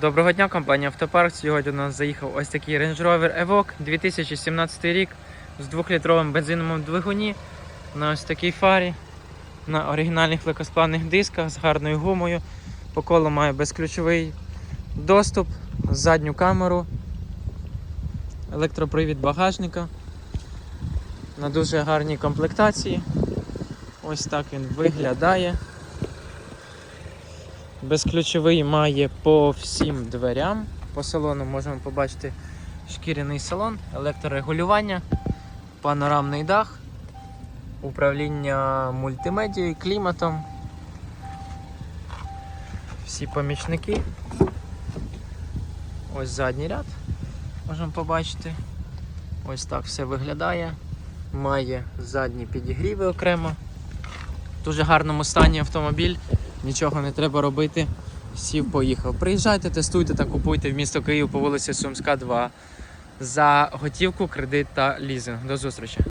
Доброго дня, компанія Автопарк. Сьогодні у нас заїхав ось такий Range Rover Evoque 2017 рік з 2-літровим бензиновим двигуні на ось такій фарі, на оригінальних легкосплавних дисках з гарною гумою. По колу має безключовий доступ, задню камеру, електропривід багажника. На дуже гарній комплектації. Ось так він виглядає. Безключовий має по всім дверям. По салону можемо побачити шкіряний салон, електрорегулювання, панорамний дах, управління мультимедією, кліматом. Всі помічники. Ось задній ряд можемо побачити. Ось так все виглядає. Має задні підігріви окремо. В дуже гарному стані автомобіль. Нічого не треба робити. Сів, поїхав. Приїжджайте, тестуйте та купуйте в місто Київ по вулиці Сумська, 2 за готівку, кредит та лізинг. До зустрічі!